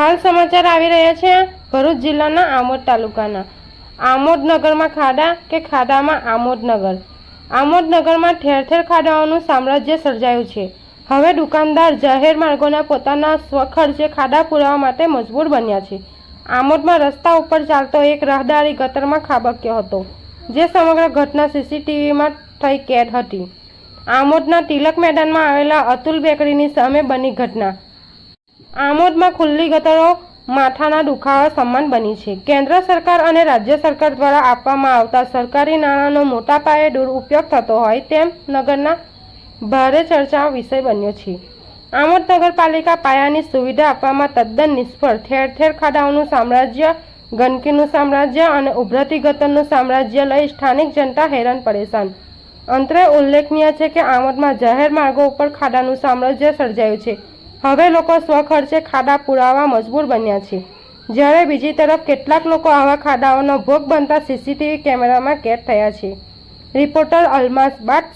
હાલ સમાચાર આવી રહ્યા છે ભરૂચ જિલ્લાના આમોદ તાલુકાના. આમોદ નગરમાં ખાડા કે ખાડામાં આમોદ નગર. આમોદ નગરમાં ઠેર ઠેર ખાડાઓનું સામ્રાજ્ય સર્જાયું છે. હવે દુકાનદાર જાહેર માર્ગોના પોતાના સ્વખર્ચે ખાડા પુરાવા માટે મજબૂર બન્યા છે. આમોદમાં રસ્તા ઉપર ચાલતો એક રાહદારી ગટરમાં ખાબક્યો હતો, જે સમગ્ર ઘટના સીસીટીવીમાં થઈ કેદ હતી. આમોદના તિલક મેદાનમાં આવેલા અતુલ બેકરીની સામે બની ઘટના. આમોદમાં ખુલ્લી ગટરો, માથાના દુખાવા સમાન બની છે. કેન્દ્ર સરકાર અને રાજ્ય સરકાર દ્વારા આપવામાં આવતા સરકારી નાણાંનો મોટા પાયે દુરુપયોગ થતો હોય તેમ નગરના ભારે ચર્ચા વિષય બન્યો છે. આમોદ નગરપાલિકા પાયાની સુવિધા આપવામાં તદ્દન નિષ્ફળ. ઠેર ઠેર ખાડાઓનું સામ્રાજ્ય, ગંદકીનું સામ્રાજ્ય અને ઉભરતી ગતનનું સામ્રાજ્ય લઈ સ્થાનિક જનતા હેરાન પરેશાન. અંતરે ઉલ્લેખનીય છે કે આમોદમાં જાહેર માર્ગો ઉપર ખાડાનું સામ્રાજ્ય સર્જાયું છે. હવે લોકો સ્વખર્ચે ખાડા પુરાવા મજબૂર બન્યા છે. જ્યારે બીજી તરફ કેટલાક લોકો આવા ખાડાઓનો ભોગ બનતા સીસીટીવી કેમેરામાં કેદ થયા છે. રિપોર્ટર અલમાસ બાટ